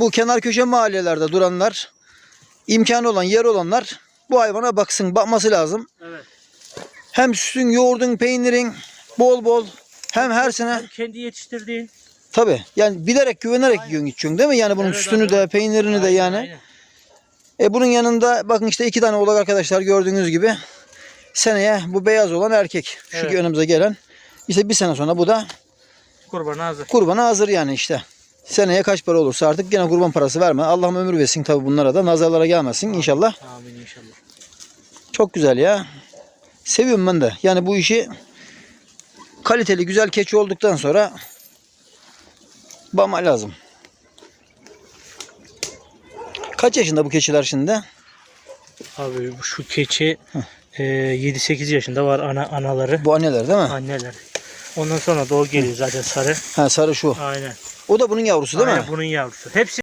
Bu kenar köşe mahallelerde duranlar, imkanı olan yer olanlar bu hayvana baksın, bakması lazım. Evet. Hem sütün, yoğurdun, peynirin bol bol hem her sene Kendi yetiştirdiğin. tabi yani bilerek güvenerek yiyorsun içiyorsun değil mi? Yani bunun Evet, sütünü de aynen. peynirini de Aynen, yani. aynen. E bunun yanında bakın işte iki tane oğlak arkadaşlar gördüğünüz gibi seneye bu beyaz olan erkek. Şu Evet. ki önümüze gelen. İşte bir sene sonra bu da Kurban hazır. kurbana hazır yani işte. Seneye kaç para olursa artık gene kurban parası verme. Allah'ım ömür versin tabi bunlara da nazarlara gelmesin inşallah. Amin inşallah. Çok güzel ya. Seviyorum ben de. Yani bu işi kaliteli güzel keçi olduktan sonra bama lazım. Kaç yaşında bu keçiler şimdi? Abi bu şu keçi e, 7-8 yaşında var ana anaları. Bu anneler değil mi? Anneler. Ondan sonra o geliyor zaten sarı. Ha sarı şu. Aynen. O da bunun yavrusu değil Aynen mi? bunun yavrusu. Hepsi